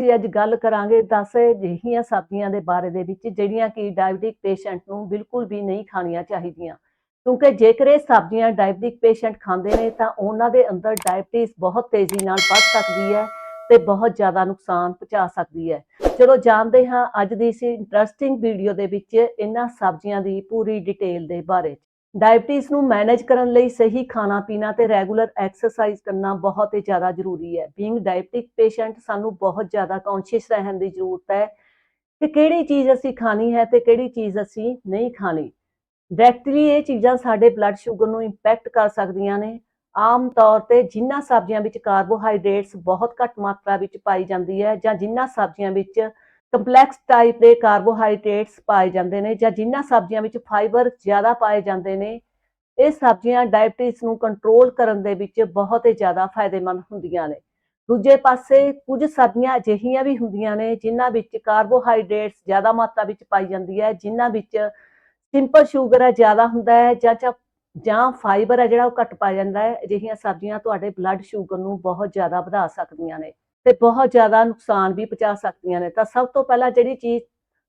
ਅਸੀਂ ਅੱਜ ਗੱਲ ਕਰਾਂਗੇ 10 ਅਜਿਹੀਆਂ ਸਬਜ਼ੀਆਂ ਦੇ ਬਾਰੇ ਦੇ ਵਿੱਚ ਜਿਹੜੀਆਂ ਕਿ ਡਾਇਬਟਿਕ ਪੇਸ਼ੈਂਟ ਨੂੰ ਬਿਲਕੁਲ ਵੀ ਨਹੀਂ ਖਾਣੀਆਂ ਚਾਹੀਦੀਆਂ। ਕਿਉਂਕਿ ਜੇਕਰ ਇਹ ਸਬਜ਼ੀਆਂ ਡਾਇਬਟਿਕ ਪੇਸ਼ੈਂਟ ਖਾਂਦੇ ਨੇ ਤਾਂ ਉਹਨਾਂ ਦੇ ਅੰਦਰ ਡਾਇਬਟੀਜ਼ ਬਹੁਤ ਤੇਜ਼ੀ ਨਾਲ ਵੱਧ ਸਕਦੀ ਹੈ ਤੇ ਬਹੁਤ ਜ਼ਿਆਦਾ ਨੁਕਸਾਨ ਪਹੁੰਚਾ ਸਕਦੀ ਹੈ। ਚਲੋ ਜਾਣਦੇ ਹਾਂ ਅੱਜ ਦੀ ਇਸ ਇੰਟਰਸਟਿੰਗ ਵੀਡੀਓ ਦੇ ਵਿੱਚ ਇਹਨਾਂ ਸਬਜ਼ੀਆਂ ਦੀ ਪੂਰੀ ਡਿਟੇਲ ਦੇ ਬਾਰੇ ਡਾਇਬਟੀਜ਼ ਨੂੰ ਮੈਨੇਜ ਕਰਨ ਲਈ ਸਹੀ ਖਾਣਾ ਪੀਣਾ ਤੇ ਰੈਗੂਲਰ ਐਕਸਰਸਾਈਜ਼ ਕਰਨਾ ਬਹੁਤ ਹੀ ਜ਼ਿਆਦਾ ਜ਼ਰੂਰੀ ਹੈ। ਬੀਇੰਗ ਡਾਇਬਟਿਕ ਪੇਸ਼ੈਂਟ ਸਾਨੂੰ ਬਹੁਤ ਜ਼ਿਆਦਾ ਕੌਨਸ਼ੀਅਸ ਰਹਿਣ ਦੀ ਜ਼ਰੂਰਤ ਹੈ ਕਿ ਕਿਹੜੀ ਚੀਜ਼ ਅਸੀਂ ਖਾਣੀ ਹੈ ਤੇ ਕਿਹੜੀ ਚੀਜ਼ ਅਸੀਂ ਨਹੀਂ ਖਾਣੀ। ਡਾਇਰੈਕਟਲੀ ਇਹ ਚੀਜ਼ਾਂ ਸਾਡੇ ਬਲੱਡ ਸ਼ੂਗਰ ਨੂੰ ਇੰਪੈਕਟ ਕਰ ਸਕਦੀਆਂ ਨੇ। ਆਮ ਤੌਰ ਤੇ ਜਿਨ੍ਹਾਂ ਸਬਜ਼ੀਆਂ ਵਿੱਚ ਕਾਰਬੋਹਾਈਡਰੇਟਸ ਬਹੁਤ ਘੱਟ ਮਾਤਰਾ ਵਿੱਚ ਪਾਈ ਜਾਂਦੀ ਹੈ ਜਾਂ ਜਿਨ੍ਹਾਂ ਸਬਜ਼ੀਆਂ ਵਿੱਚ ਕੰਪਲੈਕਸ ਟਾਈਪ ਦੇ ਕਾਰਬੋਹਾਈਡਰੇਟਸ ਪਾਏ ਜਾਂਦੇ ਨੇ ਜਾਂ ਜਿਨ੍ਹਾਂ ਸਬਜ਼ੀਆਂ ਵਿੱਚ ਫਾਈਬਰ ਜ਼ਿਆਦਾ ਪਾਏ ਜਾਂਦੇ ਨੇ, ਇਹ ਸਬਜ਼ੀਆਂ ਡਾਇਬਟੀਜ਼ ਨੂੰ ਕੰਟਰੋਲ ਕਰਨ ਦੇ ਵਿੱਚ ਬਹੁਤ ਹੀ ਜ਼ਿਆਦਾ ਫਾਇਦੇਮੰਦ ਹੁੰਦੀਆਂ ਨੇ। ਦੂਜੇ ਪਾਸੇ ਕੁਝ ਸਬਜ਼ੀਆਂ ਅਜਿਹੀਆਂ ਵੀ ਹੁੰਦੀਆਂ ਨੇ ਜਿਨ੍ਹਾਂ ਵਿੱਚ ਕਾਰਬੋਹਾਈਡਰੇਟਸ ਜ਼ਿਆਦਾ ਮਾਤਰਾ ਵਿੱਚ ਪਾਈ ਜਾਂਦੀ ਹੈ, ਜਿਨ੍ਹਾਂ ਵਿੱਚ ਸਿੰਪਲ ਸ਼ੂਗਰ ਹੈ ਜ਼ਿਆਦਾ ਹੁੰਦਾ ਹੈ ਜਾਂ ਜਾਂ ਜਾਂ ਫਾਈਬਰ ਹੈ ਜਿਹੜਾ ਉਹ ਘੱਟ ਪਾਇਆ ਜਾਂਦਾ ਹੈ, ਅਜਿਹੀਆਂ ਸਬਜ਼ੀਆਂ ਤੁਹਾਡੇ ਬਲੱਡ ਸ਼ੂਗਰ ਨੂੰ ਬਹੁਤ ਜ਼ਿਆਦਾ ਵਧਾ ਸਕਦੀਆਂ ਨੇ। ਤੇ ਬਹੁਤ ਜ਼ਿਆਦਾ ਨੁਕਸਾਨ ਵੀ ਪਹੁੰਚਾ ਸਕਦੀਆਂ ਨੇ। ਤਾਂ ਸਭ ਤੋਂ ਪਹਿਲਾਂ ਜਿਹੜੀ ਚੀਜ਼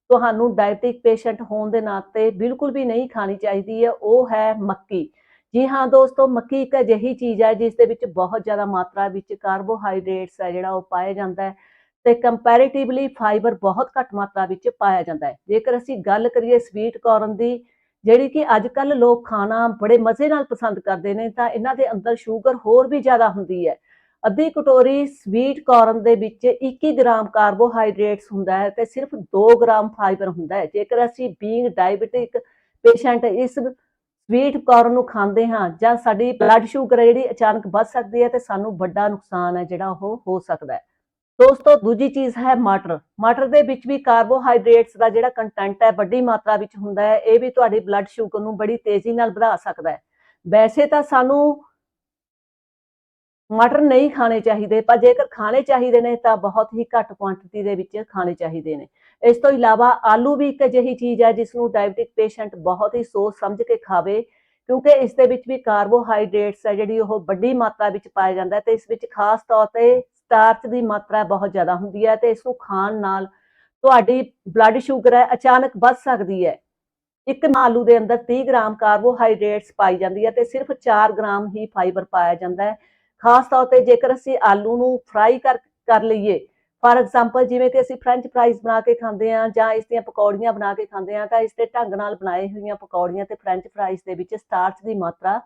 ਤੁਹਾਨੂੰ ਡਾਇਬਟਿਕ ਪੇਸ਼ੈਂਟ ਹੋਣ ਦੇ ਨਾਤੇ ਬਿਲਕੁਲ ਵੀ ਨਹੀਂ ਖਾਣੀ ਚਾਹੀਦੀ ਹੈ, ਉਹ ਹੈ ਮੱਕੀ। ਜੀ ਹਾਂ ਦੋਸਤੋ, ਮੱਕੀ ਇੱਕ ਅਜਿਹੀ ਚੀਜ਼ ਹੈ ਜਿਸ ਦੇ ਵਿੱਚ ਬਹੁਤ ਜ਼ਿਆਦਾ ਮਾਤਰਾ ਵਿੱਚ ਕਾਰਬੋਹਾਈਡਰੇਟਸ ਹੈ ਜਿਹੜਾ ਉਹ ਪਾਇਆ ਜਾਂਦਾ ਹੈ ਤੇ ਕੰਪੈਰੀਟਿਵਲੀ ਫਾਈਬਰ ਬਹੁਤ ਘੱਟ ਮਾਤਰਾ ਵਿੱਚ ਪਾਇਆ ਜਾਂਦਾ ਹੈ। ਜੇਕਰ ਅਸੀਂ ਗੱਲ ਕਰੀਏ ਸਵੀਟ ਕਾਰਨ ਦੀ, ਜਿਹੜੀ ਕਿ ਅੱਜ ਕੱਲ ਲੋਕ ਖਾਣਾ ਬੜੇ ਮਜ਼ੇ ਨਾਲ ਪਸੰਦ ਕਰਦੇ ਨੇ, ਤਾਂ ਇਹਨਾਂ ਦੇ ਅੰਦਰ ਸ਼ੂਗਰ ਹੋਰ ਵੀ ਜ਼ਿਆਦਾ ਹੁੰਦੀ ਹੈ। ਅੱਧੀ ਕਟੋਰੀ ਸਵੀਟ ਕਾਰਨ ਦੇ ਵਿੱਚ 21 ਗ੍ਰਾਮ ਕਾਰਬੋਹਾਈਡਰੇਟਸ ਹੁੰਦਾ ਹੈ ਤੇ ਸਿਰਫ 2 ਗ੍ਰਾਮ ਫਾਈਬਰ ਹੁੰਦਾ ਹੈ। ਜੇਕਰ ਅਸੀਂ ਬੀਇੰਗ ਡਾਇਬੀਟਿਕ ਪੇਸ਼ੈਂਟ ਇਸ ਸਵੀਟ ਕਾਰਨ ਨੂੰ ਖਾਂਦੇ ਹਾਂ ਜਾਂ ਸਾਡੀ ਬਲੱਡ ਸ਼ੂਗਰ ਹੈ ਜਿਹੜੀ ਅਚਾਨਕ ਵੱਧ ਸਕਦੀ ਹੈ ਤੇ ਸਾਨੂੰ ਵੱਡਾ ਨੁਕਸਾਨ ਹੈ ਜਿਹੜਾ ਉਹ ਹੋ ਸਕਦਾ ਹੈ। ਦੋਸਤੋ, ਦੂਜੀ ਚੀਜ਼ ਹੈ ਮਟਰ। ਮਟਰ ਦੇ ਵਿੱਚ ਵੀ ਕਾਰਬੋਹਾਈਡਰੇਟਸ ਦਾ ਜਿਹੜਾ ਕੰਟੈਂਟ ਹੈ ਵੱਡੀ ਮਾਤਰਾ ਵਿੱਚ ਹੁੰਦਾ ਹੈ, ਇਹ ਵੀ ਤੁਹਾਡੀ ਬਲੱਡ ਸ਼ੂਗਰ ਨੂੰ ਬੜੀ ਤੇਜ਼ੀ ਨਾਲ ਵਧਾ ਸਕਦਾ ਹੈ। ਵੈਸੇ ਤਾਂ ਸਾਨੂੰ ਮਟਰ ਨਹੀਂ ਖਾਣੇ ਚਾਹੀਦੇ, ਪਰ ਜੇਕਰ ਖਾਣੇ ਚਾਹੀਦੇ ਨੇ ਤਾਂ ਬਹੁਤ ਹੀ ਘੱਟ ਕੁਆਂਟੀਟੀ ਦੇ ਵਿੱਚ ਖਾਣੇ ਚਾਹੀਦੇ ਨੇ। ਇਸ ਤੋਂ ਇਲਾਵਾ ਆਲੂ ਵੀ ਇੱਕ ਅਜਿਹੀ ਚੀਜ਼ ਹੈ ਜਿਸ ਨੂੰ ਡਾਇਬਟਿਕ ਪੇਸ਼ੈਂਟ ਬਹੁਤ ਹੀ ਸੋਚ ਸਮਝ ਕੇ ਖਾਵੇ, ਕਿਉਂਕਿ ਇਸ ਦੇ ਵਿੱਚ ਵੀ ਕਾਰਬੋਹਾਈਡਰੇਟਸ ਹੈ ਜਿਹੜੀ ਉਹ ਵੱਡੀ ਮਾਤਰਾ ਵਿੱਚ ਪਾਇਆ ਜਾਂਦਾ ਹੈ ਤੇ ਇਸ ਵਿੱਚ ਖਾਸ ਤੌਰ ਤੇ ਸਟਾਰਚ ਦੀ ਮਾਤਰਾ ਬਹੁਤ ਜ਼ਿਆਦਾ ਹੁੰਦੀ ਹੈ ਤੇ ਇਸ ਨੂੰ ਖਾਣ ਨਾਲ ਤੁਹਾਡੀ ਬਲੱਡ ਸ਼ੂਗਰ ਹੈ ਅਚਾਨਕ ਵੱਧ ਸਕਦੀ ਹੈ। ਇੱਕ ਆਲੂ ਦੇ ਅੰਦਰ 30 ਗ੍ਰਾਮ ਕਾਰਬੋਹਾਈਡਰੇਟਸ ਪਾਈ ਜਾਂਦੀ ਹੈ ਤੇ ਸਿਰਫ 4 ਗ੍ਰਾਮ ਹੀ ਫਾਈਬਰ ਪਾਇਆ ਜਾਂਦਾ ਹੈ। ਖਾਸ ਤੌਰ ਤੇ ਜੇਕਰ ਅਸੀਂ ਆਲੂ ਨੂੰ ਫਰਾਈ ਕਰ ਕਰ ਲਈਏ ਫਾਰ ਐਗਜ਼ਾਮਪਲ ਜਿਵੇਂ ਕਿ ਅਸੀਂ ਫ੍ਰੈਂਚ ਫਰਾਈਜ਼ ਬਣਾ ਕੇ ਖਾਂਦੇ ਆ ਜਾਂ ਇਸ ਦੀਆਂ ਪਕੌੜੀਆਂ ਬਣਾ ਕੇ ਖਾਂਦੇ ਆ ਤਾਂ ਇਸ ਦੇ ਢੰਗ ਨਾਲ ਬਣਾਏ ਹੋਈਆਂ ਪਕੌੜੀਆਂ ਤੇ ਫ੍ਰੈਂਚ ਫਰਾਈਜ਼ ਦੇ ਵਿੱਚ ਸਟਾਰਚ ਦੀ ਮਾਤਰਾ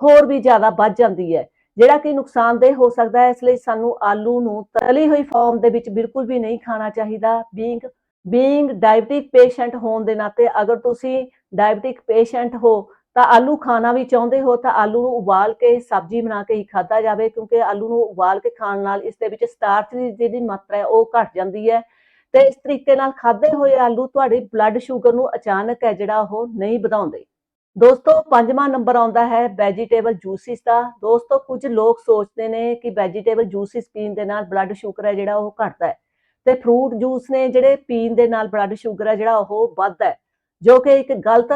ਹੋਰ ਵੀ ਜ਼ਿਆਦਾ ਵੱਧ ਜਾਂਦੀ ਹੈ, ਜਿਹੜਾ ਕਿ ਨੁਕਸਾਨਦੇਹ ਹੋ ਸਕਦਾ ਹੈ। ਇਸ ਲਈ ਸਾਨੂੰ ਆਲੂ ਨੂੰ ਤਲੀ ਹੋਈ ਫਾਰਮ ਦੇ ਵਿੱਚ ਬਿਲਕੁਲ ਵੀ ਨਹੀਂ ਖਾਣਾ ਚਾਹੀਦਾ। ਬੀਇੰਗ ਬੀਇੰਗ ਡਾਇਬਟਿਕ ਪੇਸ਼ੈਂਟ ਹੋਣ ਦੇ ਨਾਤੇ ਅਗਰ ਤੁਸੀਂ ਡਾਇਬਟਿਕ ਪੇਸ਼ੈਂਟ ਹੋ ਤਾਂ ਆਲੂ ਖਾਣਾ ਵੀ ਚਾਹੁੰਦੇ ਹੋ ਤਾਂ ਆਲੂ ਨੂੰ ਉਬਾਲ ਕੇ ਸਬਜ਼ੀ ਬਣਾ ਕੇ ਹੀ ਖਾਧਾ ਜਾਵੇ, ਕਿਉਂਕਿ ਆਲੂ ਨੂੰ ਉਬਾਲ ਕੇ ਖਾਣ ਨਾਲ ਇਸ ਦੇ ਵਿੱਚ ਸਟਾਰਚ ਦੀ ਜਿਹੜੀ ਮਾਤਰਾ ਹੈ ਉਹ ਘਟ ਜਾਂਦੀ ਹੈ। ਤੇ ਇਸ ਤਰੀਕੇ ਨਾਲ ਖਾਦੇ ਹੋਏ ਆਲੂ ਤੁਹਾਡੀ ਬਲੱਡ ਸ਼ੂਗਰ ਨੂੰ ਅਚਾਨਕ ਹੈ ਜਿਹੜਾ ਉਹ ਨਹੀਂ ਵਧਾਉਂਦੇ। ਦੋਸਤੋ, ਪੰਜਵਾਂ ਨੰਬਰ ਆਉਂਦਾ ਹੈ ਵੈਜੀਟੇਬਲ ਜੂਸਿਸ ਦਾ। ਦੋਸਤੋ, ਕੁਝ ਲੋਕ ਸੋਚਦੇ ਨੇ ਕਿ ਵੈਜੀਟੇਬਲ ਜੂਸਿਸ ਪੀਣ ਦੇ ਨਾਲ ਬਲੱਡ ਸ਼ੂਗਰ ਹੈ ਜਿਹੜਾ ਉਹ ਘਟਦਾ ਹੈ। ਤੇ ਫਰੂਟ ਜੂਸ ਨੇ ਜਿਹੜੇ ਪੀਣ ਦੇ ਨਾਲ ਬਲੱਡ ਸ਼ੂਗਰ ਹੈ ਜਿਹੜਾ ਉਹ ਵੱਧਦਾ ਹੈ। ਜੋ ਕਿ ਇੱਕ ਗਲਤ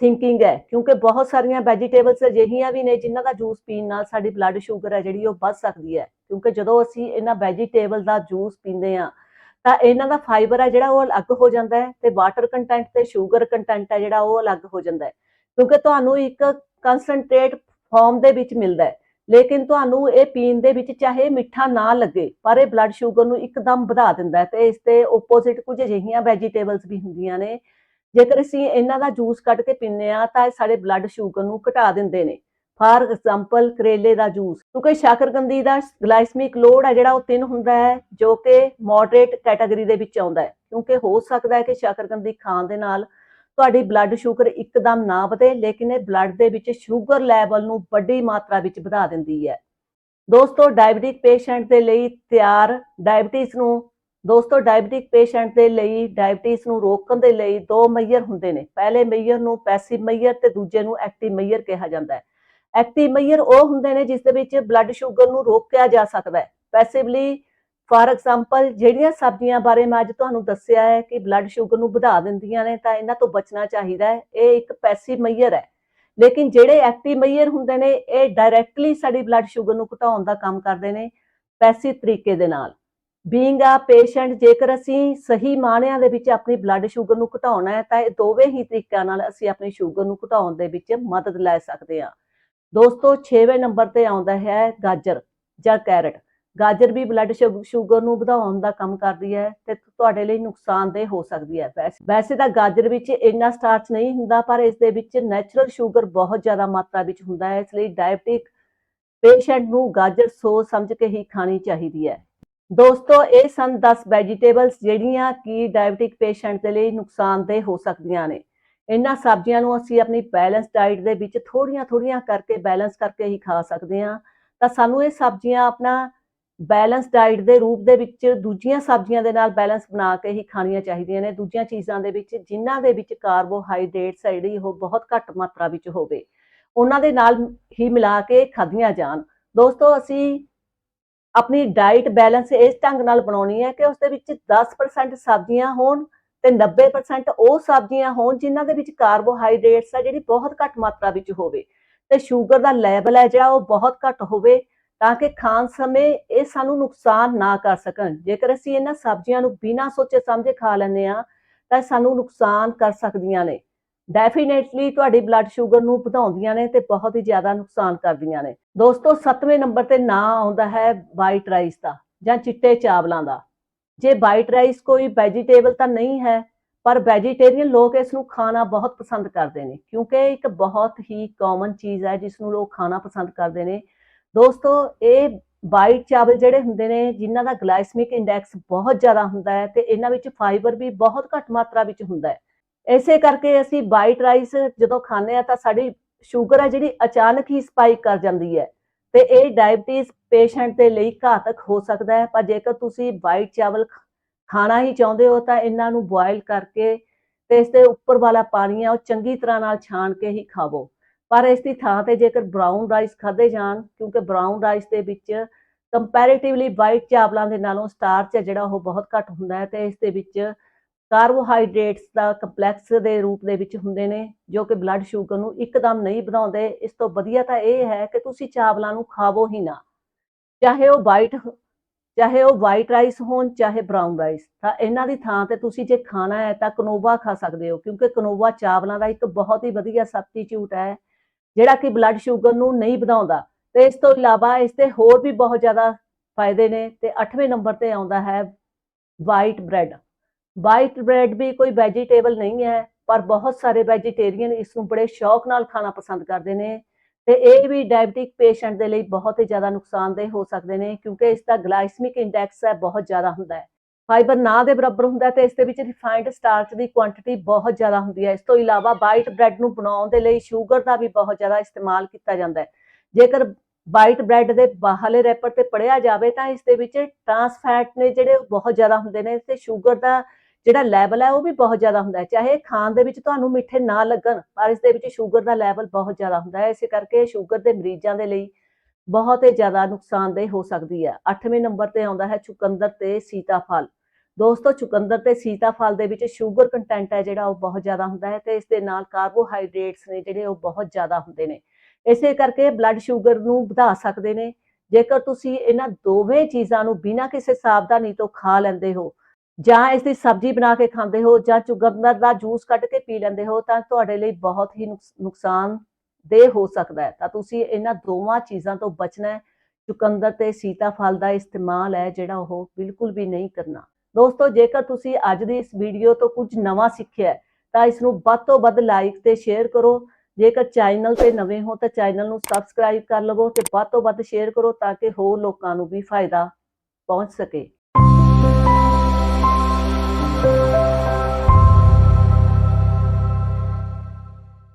ਥਿੰਕਿੰਗ ਹੈ, ਕਿਉਂਕਿ ਬਹੁਤ ਸਾਰੀਆਂ ਵੈਜੀਟੇਬਲਸ ਅਜਿਹੀਆਂ ਵੀ ਨੇ ਜਿਨ੍ਹਾਂ ਦਾ ਜੂਸ ਪੀਣ ਨਾਲ ਸਾਡੀ ਬਲੱਡ ਸ਼ੂਗਰ ਹੈ ਜਿਹੜੀ ਉਹ ਵੱਧ ਸਕਦੀ ਹੈ, ਕਿਉਂਕਿ ਜਦੋਂ ਅਸੀਂ ਇਹਨਾਂ ਵੈਜੀਟੇਬਲ ਦਾ ਜੂਸ ਪੀਂਦੇ ਆ ਤਾਂ ਇਹਨਾਂ ਦਾ ਫਾਈਬਰ ਹੈ ਜਿਹੜਾ ਉਹ ਅਲੱਗ ਹੋ ਜਾਂਦਾ ਹੈ ਤੇ ਵਾਟਰ ਕੰਟੈਂਟ ਤੇ ਸ਼ੂਗਰ ਕੰਟੈਂਟ ਹੈ ਜਿਹੜਾ ਉਹ ਅਲੱਗ ਹੋ ਜਾਂਦਾ ਹੈ, ਕਿਉਂਕਿ ਤੁਹਾਨੂੰ ਇੱਕ ਕਨਸੈਂਟਰੇਟ ਫਾਰਮ ਦੇ ਵਿੱਚ ਮਿਲਦਾ ਹੈ, ਲੇਕਿਨ ਤੁਹਾਨੂੰ ਇਹ ਪੀਣ ਦੇ ਵਿੱਚ ਚਾਹੇ ਮਿੱਠਾ ਨਾ ਲੱਗੇ, ਪਰ ਇਹ ਬਲੱਡ ਸ਼ੂਗਰ ਨੂੰ ਇੱਕਦਮ ਵਧਾ ਦਿੰਦਾ ਹੈ ਤੇ ਇਸ 'ਤੇ ਆਪੋਜ਼ਿਟ ਕੁਝ ਅਜਿਹੀਆਂ ਵੈਜੀਟੇਬਲਸ ਵੀ ਹੁੰਦੀਆਂ ਨੇ ਜੇਕਰ ਅਸੀਂ ਇਹਨਾਂ ਦਾ ਜੂਸ ਕੱਢ ਕੇ ਪੀਂਦੇ ਆ ਤਾਂ ਇਹ ਸਾਡੇ ਬਲੱਡ ਸ਼ੂਗਰ ਨੂੰ ਘਟਾ ਦਿੰਦੇ ਨੇ। ਫਾਰ ਐਗਜ਼ਾਮਪਲ ਕਰੇਲੇ ਦਾ ਜੂਸ ਕਿਉਂਕਿ ਸ਼ੱਕਰਕੰਦੀ ਦਾ ਗਲਾਈਸਮਿਕ ਲੋਡ ਹੈ ਜਿਹੜਾ ਉਹ 3 ਹੁੰਦਾ ਹੈ, ਜੋ ਕਿ ਮੋਡਰੇਟ ਕੈਟਾਗਰੀ ਦੇ ਵਿੱਚ ਆਉਂਦਾ ਹੈ। ਕਿਉਂਕਿ ਹੋ ਸਕਦਾ ਹੈ ਕਿ ਸ਼ੱਕਰਕੰਦੀ ਖਾਣ ਦੇ ਨਾਲ ਤੁਹਾਡੀ ਬਲੱਡ ਸ਼ੂਗਰ ਇੱਕਦਮ ਨਾ ਵਧੇ, ਲੇਕਿਨ ਇਹ ਬਲੱਡ ਦੇ ਵਿੱਚ ਸ਼ੂਗਰ ਲੈਵਲ ਨੂੰ ਵੱਡੀ ਮਾਤਰਾ ਵਿੱਚ ਵਧਾ ਦਿੰਦੀ ਹੈ। ਦੋਸਤੋ ਡਾਇਬਟਿਕ ਪੇਸ਼ੈਂਟ ਦੇ ਲਈ ਤਿਆਰ ਡਾਇਬਟੀਜ਼ ਨੂੰ ਦੋਸਤੋ ਡਾਇਬਟਿਕ ਪੇਸ਼ੈਂਟ ਦੇ ਲਈ ਡਾਇਬਟੀਜ਼ ਨੂੰ ਰੋਕਣ ਦੇ ਲਈ ਦੋ ਮਈਅਰ ਹੁੰਦੇ ਨੇ। ਪਹਿਲੇ ਮਈਅਰ ਨੂੰ ਪੈਸਿਵ ਮਈਅਰ ਤੇ ਦੂਜੇ ਨੂੰ ਐਕਟਿਵ ਮਈਅਰ ਕਿਹਾ ਜਾਂਦਾ ਹੈ। ਐਕਟਿਵ ਮੇਜਰ ਉਹ ਹੁੰਦੇ ਨੇ ਜਿਸ ਦੇ ਵਿੱਚ ਬਲੱਡ ਸ਼ੂਗਰ ਨੂੰ ਰੋਕਿਆ ਜਾ ਸਕਦਾ ਹੈ। ਪੈਸਿਵਲੀ ਫਾਰ ਐਗਜ਼ਾਮਪਲ ਜਿਹੜੀਆਂ ਸਬਜ਼ੀਆਂ ਬਾਰੇ ਮੈਂ ਅੱਜ ਤੁਹਾਨੂੰ ਦੱਸਿਆ ਹੈ ਕਿ ਬਲੱਡ ਸ਼ੂਗਰ ਨੂੰ ਵਧਾ ਦਿੰਦੀਆਂ ਨੇ ਤਾਂ ਇਹਨਾਂ ਤੋਂ ਬਚਣਾ ਚਾਹੀਦਾ ਹੈ। ਇਹ ਇੱਕ ਪੈਸਿਵ ਮਈਅਰ ਹੈ। ਲੇਕਿਨ ਜਿਹੜੇ ਐਕਟਿਵ ਮੇਜਰ ਹੁੰਦੇ ਨੇ, ਇਹ ਡਾਇਰੈਕਟਲੀ ਸਾਡੀ ਬਲੱਡ ਸ਼ੂਗਰ ਨੂੰ ਘਟਾਉਣ ਦਾ ਕੰਮ ਕਰਦੇ ਨੇ ਪੈਸਿਵ ਤਰੀਕੇ ਦੇ ਨਾਲ। ਬੀਇੰਗ ਆ ਪੇਸ਼ੈਂਟ ਜੇਕਰ ਅਸੀਂ ਸਹੀ ਮਾਣਿਆਂ ਦੇ ਵਿੱਚ ਆਪਣੀ ਬਲੱਡ ਸ਼ੂਗਰ ਨੂੰ ਘਟਾਉਣਾ ਹੈ, ਤਾਂ ਇਹ ਦੋਵੇਂ ਹੀ ਤਰੀਕਿਆਂ ਨਾਲ ਅਸੀਂ ਆਪਣੀ ਸ਼ੂਗਰ ਨੂੰ ਘਟਾਉਣ ਦੇ ਵਿੱਚ ਮਦਦ ਲੈ ਸਕਦੇ ਹਾਂ। ਦੋਸਤੋ 6ਵੇਂ ਨੰਬਰ ਤੇ ਆਉਂਦਾ ਹੈ ਗਾਜਰ ਜਾਂ ਕੈਰਟ। ਗਾਜਰ ਵੀ ਬਲੱਡ ਸ਼ੂਗਰ ਨੂੰ ਵਧਾਉਣ ਦਾ ਕੰਮ ਕਰਦੀ ਹੈ ਤੇ ਤੁਹਾਡੇ ਲਈ ਨੁਕਸਾਨਦੇਹ ਹੋ ਸਕਦੀ ਹੈ। ਵੈਸੇ ਵੈਸੇ ਤਾਂ ਗਾਜਰ ਵਿੱਚ ਇੰਨਾ ਸਟਾਰਚ ਨਹੀਂ ਹੁੰਦਾ, ਪਰ ਇਸ ਦੇ ਵਿੱਚ ਨੈਚੁਰਲ ਸ਼ੂਗਰ ਬਹੁਤ ਜ਼ਿਆਦਾ ਮਾਤਰਾ ਵਿੱਚ ਹੁੰਦਾ ਹੈ, ਇਸ ਲਈ ਡਾਇਬਟਿਕ ਪੇਸ਼ੈਂਟ ਨੂੰ ਗਾਜਰ ਸੋਚ ਸਮਝ ਕੇ ਹੀ ਖਾਣੀ ਚਾਹੀਦੀ ਹੈ। ਦੋਸਤੋ, ਇਹ ਸਨ 10 ਵੈਜੀਟੇਬਲਸ ਜਿਹੜੀਆਂ ਕਿ ਡਾਇਬਟਿਕ ਪੇਸ਼ੈਂਟ ਦੇ ਲਈ ਨੁਕਸਾਨਦੇਹ ਹੋ ਸਕਦੀਆਂ ਨੇ। ਇਹਨਾਂ ਸਬਜ਼ੀਆਂ ਨੂੰ ਅਸੀਂ ਆਪਣੀ ਬੈਲੈਂਸ ਡਾਈਟ ਦੇ ਵਿੱਚ ਥੋੜੀਆਂ ਥੋੜੀਆਂ ਕਰਕੇ ਬੈਲੈਂਸ ਕਰਕੇ ਹੀ ਖਾ ਸਕਦੇ ਹਾਂ। ਤਾਂ ਸਾਨੂੰ ਇਹ ਸਬਜ਼ੀਆਂ ਆਪਣਾ ਬੈਲੈਂਸ ਡਾਈਟ ਦੇ ਰੂਪ ਦੇ ਵਿੱਚ ਦੂਜੀਆਂ ਸਬਜ਼ੀਆਂ ਦੇ ਨਾਲ ਬੈਲੈਂਸ ਬਣਾ ਕੇ ਹੀ ਖਾਣੀਆਂ ਚਾਹੀਦੀਆਂ ਨੇ। ਦੂਜੀਆਂ ਚੀਜ਼ਾਂ ਦੇ ਵਿੱਚ, ਜਿਨ੍ਹਾਂ ਦੇ ਵਿੱਚ ਕਾਰਬੋਹਾਈਡਰੇਟਸ ਹੈ ਜਿਹੜੀ, ਉਹ ਬਹੁਤ ਘੱਟ ਮਾਤਰਾ ਵਿੱਚ ਹੋਵੇ। ਉਹਨਾਂ ਦੇ ਨਾਲ ਹੀ ਮਿਲਾ ਕੇ ਖਾਧੀਆਂ ਜਾਣ। ਦੋਸਤੋ, ਅਸੀਂ ਆਪਣੀ ਡਾਈਟ ਬੈਲੈਂਸ ਇਸ ਢੰਗ ਨਾਲ ਬਣਾਉਣੀ ਹੈ ਕਿ ਉਸ ਦੇ ਵਿੱਚ 10% ਸਬਜ਼ੀਆਂ ਹੋਣ ਤੇ 90% ਉਹ ਸਬਜ਼ੀਆਂ ਹੋਣ ਜਿਨ੍ਹਾਂ ਦੇ ਵਿੱਚ ਕਾਰਬੋਹਾਈਡਰੇਟਸ ਆ ਜਿਹੜੀ ਬਹੁਤ ਘੱਟ ਮਾਤਰਾ ਵਿੱਚ ਹੋਵੇ। ਤੇ ਸ਼ੂਗਰ ਦਾ ਲੈਵਲ ਹੈ ਜਿਹੜਾ ਉਹ ਬਹੁਤ ਘੱਟ ਹੋਵੇ ਤਾਂ ਕਿ ਖਾਣ ਸਮੇਂ ਇਹ ਸਾਨੂੰ ਨੁਕਸਾਨ ਨਾ ਕਰ ਸਕਣ। ਜੇਕਰ ਅਸੀਂ ਇਹਨਾਂ ਸਬਜ਼ੀਆਂ ਨੂੰ ਬਿਨਾਂ ਸੋਚੇ ਸਮਝੇ ਖਾ ਲੈਂਦੇ ਆ ਤਾਂ ਸਾਨੂੰ ਨੁਕਸਾਨ ਕਰ ਸਕਦੀਆਂ ਨੇ। ਡੈਫੀਨੇਟਲੀ ਤੁਹਾਡੀ ਬਲੱਡ ਸ਼ੂਗਰ ਨੂੰ ਵਧਾਉਂਦੀਆਂ ਨੇ ਤੇ ਬਹੁਤ ਹੀ ਜ਼ਿਆਦਾ ਨੁਕਸਾਨ ਕਰਦੀਆਂ ਨੇ। ਦੋਸਤੋ 7ਵੇਂ ਨੰਬਰ ਤੇ ਨਾਂ ਆਉਂਦਾ ਹੈ ਵਾਈਟ ਰਾਈਸ ਦਾ ਜਾਂ ਚਿੱਟੇ ਚਾਵਲਾਂ ਦਾ। ਜੇ ਵਾਈਟ ਰਾਈਸ ਕੋਈ ਵੈਜੀਟੇਬਲ ਤਾਂ ਨਹੀਂ ਹੈ, ਪਰ ਵੈਜੀਟੇਰੀਅਨ ਲੋਕ ਇਸ ਨੂੰ ਖਾਣਾ ਬਹੁਤ ਪਸੰਦ ਕਰਦੇ ਨੇ, ਕਿਉਂਕਿ ਇੱਕ ਬਹੁਤ ਹੀ ਕਾਮਨ ਚੀਜ਼ ਹੈ ਜਿਸ ਨੂੰ ਲੋਕ ਖਾਣਾ ਪਸੰਦ ਕਰਦੇ ਨੇ। ਦੋਸਤੋ, ਇਹ ਵਾਈਟ ਚਾਵਲ ਜਿਹੜੇ ਹੁੰਦੇ ਨੇ, ਜਿਨ੍ਹਾਂ ਦਾ ਗਲਾਈਸਮਿਕ ਇੰਡੈਕਸ ਬਹੁਤ ਜ਼ਿਆਦਾ ਹੁੰਦਾ ਹੈ ਤੇ ਇਹਨਾਂ ਵਿੱਚ ਫਾਈਬਰ ਵੀ ਬਹੁਤ ਘੱਟ ਮਾਤਰਾ ਵਿੱਚ ਹੁੰਦਾ ਹੈ। ਇਸੇ ਕਰਕੇ ਅਸੀਂ ਵਾਈਟ ਰਾਈਸ ਜਦੋਂ ਖਾਂਦੇ ਆ ਤਾਂ ਸਾਡੀ ਸ਼ੂਗਰ ਹੈ ਜਿਹੜੀ ਅਚਾਨਕ ਹੀ ਸਪਾਈਕ ਕਰ ਜਾਂਦੀ ਹੈ ਤੇ ਇਹ ਡਾਇਬੀਟੀਜ਼ ਪੇਸ਼ੈਂਟ ਦੇ ਲਈ ਘਾਤਕ ਹੋ ਸਕਦਾ ਹੈ। ਪਰ ਜੇਕਰ ਤੁਸੀਂ ਵਾਈਟ ਚਾਵਲ ਖਾਣਾ ਹੀ ਚਾਹੁੰਦੇ ਹੋ ਤਾਂ ਇਹਨਾਂ ਨੂੰ ਬੋਇਲ ਕਰਕੇ ਤੇ ਇਸ ਦੇ ਉੱਪਰ ਵਾਲਾ ਪਾਣੀ ਆ ਉਹ ਚੰਗੀ ਤਰ੍ਹਾਂ ਨਾਲ ਛਾਣ ਕੇ ਹੀ ਖਾਵੋ। ਪਰ ਇਸ ਦੀ ਥਾਂ ਤੇ ਜੇਕਰ ਬ੍ਰਾਊਨ ਰਾਈਸ ਖਾਦੇ ਜਾਣ, ਕਿਉਂਕਿ ਬ੍ਰਾਊਨ ਰਾਈਸ ਦੇ ਵਿੱਚ ਕੰਪੈਰੀਟਿਵਲੀ ਵਾਈਟ ਚਾਵਲਾਂ ਦੇ ਨਾਲੋਂ ਸਟਾਰਚ ਹੈ ਜਿਹੜਾ ਉਹ ਬਹੁਤ ਘੱਟ ਹੁੰਦਾ ਹੈ ਤੇ ਇਸ ਦੇ ਵਿੱਚ ਕਾਰਬੋਹਾਈਡਰੇਟਸ ਦਾ ਕੰਪਲੈਕਸ ਦੇ ਰੂਪ ਦੇ ਵਿੱਚ ਹੁੰਦੇ ਨੇ, ਜੋ ਕਿ ਬਲੱਡ ਸ਼ੂਗਰ ਨੂੰ ਇੱਕਦਮ ਨਹੀਂ ਵਧਾਉਂਦੇ। ਇਸ ਤੋਂ ਵਧੀਆ ਤਾਂ ਇਹ ਹੈ ਕਿ ਤੁਸੀਂ ਚਾਵਲਾਂ ਨੂੰ ਖਾਵੋ ਹੀ ਨਾ। ਚਾਹੇ ਉਹ ਵਾਈਟ ਚਾਹੇ ਉਹ ਵਾਈਟ ਰਾਈਸ ਹੋਣ, ਚਾਹੇ ਬ੍ਰਾਊਨ ਰਾਈਸ ਤਾਂ ਇਹਨਾਂ ਦੀ ਥਾਂ ਤੇ ਤੁਸੀਂ ਜੇ ਖਾਣਾ ਹੈ ਤਾਂ ਕਨੋਵਾ ਖਾ ਸਕਦੇ ਹੋ, ਕਿਉਂਕਿ ਕਨੋਵਾ ਚਾਵਲਾਂ ਦਾ ਇੱਕ ਬਹੁਤ ਹੀ ਵਧੀਆ ਸਬਸਟੀਟਿਊਟ ਹੈ, ਜਿਹੜਾ ਕਿ ਬਲੱਡ ਸ਼ੂਗਰ ਨੂੰ ਨਹੀਂ ਵਧਾਉਂਦਾ। ਤੇ ਇਸ ਤੋਂ ਇਲਾਵਾ ਇਸ ਦੇ ਹੋਰ ਵੀ ਬਹੁਤ ਜ਼ਿਆਦਾ ਫਾਇਦੇ ਨੇ ਤੇ 8ਵੇਂ ਨੰਬਰ ਤੇ ਆਉਂਦਾ ਹੈ ਵਾਈਟ ਬ੍ਰੈਡ ਵਾਈਟ ਬ੍ਰੈਡ ਵੀ ਕੋਈ ਵੈਜੀਟੇਬਲ ਨਹੀਂ ਹੈ, ਪਰ ਬਹੁਤ ਸਾਰੇ ਵੈਜੀਟੇਰੀਅਨ ਇਸ ਨੂੰ ਬੜੇ ਸ਼ੌਕ ਨਾਲ ਖਾਣਾ ਪਸੰਦ ਕਰਦੇ ਨੇ ਤੇ ਇਹ ਵੀ ਡਾਇਬਟਿਕ ਪੇਸ਼ੈਂਟ ਦੇ ਲਈ ਬਹੁਤ ਹੀ ਜ਼ਿਆਦਾ ਨੁਕਸਾਨਦੇਹ ਹੋ ਸਕਦੇ ਨੇ, ਕਿਉਂਕਿ ਇਸ ਦਾ ਗਲਾਈਸਮਿਕ ਇੰਡੈਕਸ ਹੈ, ਬਹੁਤ ਜ਼ਿਆਦਾ ਹੁੰਦਾ ਹੈ। ਫਾਈਬਰ ਨਾ ਦੇ ਬਰਾਬਰ ਹੁੰਦਾ ਹੈ ਤੇ ਇਸ ਦੇ ਵਿੱਚ ਰਿਫਾਈਨਡ ਸਟਾਰਚ ਦੀ ਕੁਆਂਟੀਟੀ ਬਹੁਤ ਜ਼ਿਆਦਾ ਹੁੰਦੀ ਹੈ। ਇਸ ਤੋਂ ਇਲਾਵਾ ਵਾਈਟ ਬ੍ਰੈਡ ਨੂੰ ਬਣਾਉਣ ਦੇ ਲਈ ਸ਼ੂਗਰ ਦਾ ਵੀ ਬਹੁਤ ਜ਼ਿਆਦਾ ਇਸਤੇਮਾਲ ਕੀਤਾ ਜਾਂਦਾ ਹੈ। ਜੇਕਰ ਵਾਈਟ ਬ੍ਰੈਡ ਦੇ ਬਾਹਰਲੇ ਰੈਪਰ ਤੇ ਪੜਿਆ ਜਾਵੇ ਤਾਂ ਇਸ ਦੇ ਵਿੱਚ ਟਰਾਂਸ ਫੈਟ ਨੇ ਜਿਹੜੇ ਉਹ ਬਹੁਤ ਜ਼ਿਆਦਾ ਹੁੰਦੇ ਨੇ ਤੇ ਸ਼ੂਗਰ ਦਾ ਜਿਹੜਾ ਲੈਵਲ ਹੈ ਉਹ ਵੀ ਬਹੁਤ ਜ਼ਿਆਦਾ ਹੁੰਦਾ ਹੈ। ਚਾਹੇ ਖਾਣ ਦੇ ਵਿੱਚ ਤੁਹਾਨੂੰ ਮਿੱਠੇ ਨਾ ਲੱਗਣ ਪਰ ਇਸ ਦੇ ਵਿੱਚ ਸ਼ੂਗਰ ਦਾ ਲੈਵਲ ਬਹੁਤ ਜ਼ਿਆਦਾ ਹੁੰਦਾ ਹੈ। ਇਸੇ ਕਰਕੇ ਸ਼ੂਗਰ ਦੇ ਮਰੀਜ਼ਾਂ ਦੇ ਲਈ ਬਹੁਤ ਹੀ ਜ਼ਿਆਦਾ ਨੁਕਸਾਨਦੇਹ ਹੋ ਸਕਦੀ ਹੈ। 8ਵੇਂ ਨੰਬਰ ਤੇ ਆਉਂਦਾ ਹੈ ਚੁਕੰਦਰ ਤੇ ਸੀਤਾਫਲ। ਦੋਸਤੋ, ਚੁਕੰਦਰ ਤੇ ਸੀਤਾਫਲ ਦੇ ਵਿੱਚ ਸ਼ੂਗਰ ਕੰਟੈਂਟ ਹੈ ਜਿਹੜਾ ਉਹ ਬਹੁਤ ਜ਼ਿਆਦਾ ਹੁੰਦਾ ਹੈ ਤੇ ਇਸ ਦੇ ਨਾਲ ਕਾਰਬੋਹਾਈਡਰੇਟਸ ਨੇ ਜਿਹੜੇ ਉਹ ਬਹੁਤ ਜ਼ਿਆਦਾ ਹੁੰਦੇ ਨੇ। ਇਸੇ ਕਰਕੇ ਬਲੱਡ ਸ਼ੂਗਰ ਨੂੰ ਵਧਾ ਸਕਦੇ ਨੇ। ਜੇਕਰ ਤੁਸੀਂ ਇਹਨਾਂ ਦੋਵੇਂ ਚੀਜ਼ਾਂ ਨੂੰ ਬਿਨਾਂ ਕਿਸੇ ਸਾਵਧਾਨੀ ਤੋਂ ਖਾ ਲੈਂਦੇ ਹੋ ਜਾਂ ਇਸ ਦੀ ਸਬਜ਼ੀ ਬਣਾ ਕੇ ਖਾਂਦੇ ਹੋ ਜਾਂ ਚੁਕੰਦਰ ਦਾ ਜੂਸ ਕੱਢ ਕੇ ਪੀ ਲੈਂਦੇ ਹੋ ਤਾਂ ਤੁਹਾਡੇ ਲਈ ਬਹੁਤ ਹੀ ਨੁਕਸਾਨ ਦੇ ਹੋ ਸਕਦਾ ਹੈ। ਤਾਂ ਤੁਸੀਂ ਇਹਨਾਂ ਦੋਵਾਂ ਚੀਜ਼ਾਂ ਤੋਂ ਬਚਣਾ ਹੈ। ਚੁਕੰਦਰ ਤੇ ਸੀਤਾਫਲ ਦਾ ਇਸਤੇਮਾਲ ਹੈ ਜਿਹੜਾ ਉਹ ਬਿਲਕੁਲ ਵੀ ਨਹੀਂ ਕਰਨਾ। ਦੋਸਤੋ, ਜੇਕਰ ਤੁਸੀਂ ਅੱਜ ਦੀ ਇਸ ਵੀਡੀਓ ਤੋਂ ਕੁਝ ਨਵਾਂ ਸਿੱਖਿਆ ਤਾਂ ਇਸ ਨੂੰ ਵੱਧ ਤੋਂ ਵੱਧ ਲਾਈਕ ਤੇ ਸ਼ੇਅਰ ਕਰੋ। ਜੇਕਰ ਚੈਨਲ ਤੇ ਨਵੇਂ ਹੋ ਤਾਂ ਚੈਨਲ ਨੂੰ ਸਬਸਕ੍ਰਾਈਬ ਕਰ ਲਵੋ ਤੇ ਵੱਧ ਤੋਂ ਵੱਧ ਸ਼ੇਅਰ ਕਰੋ ਤਾਂ ਕਿ ਹੋਰ ਲੋਕਾਂ ਨੂੰ ਵੀ ਫਾਇਦਾ ਪਹੁੰਚ ਸਕੇ।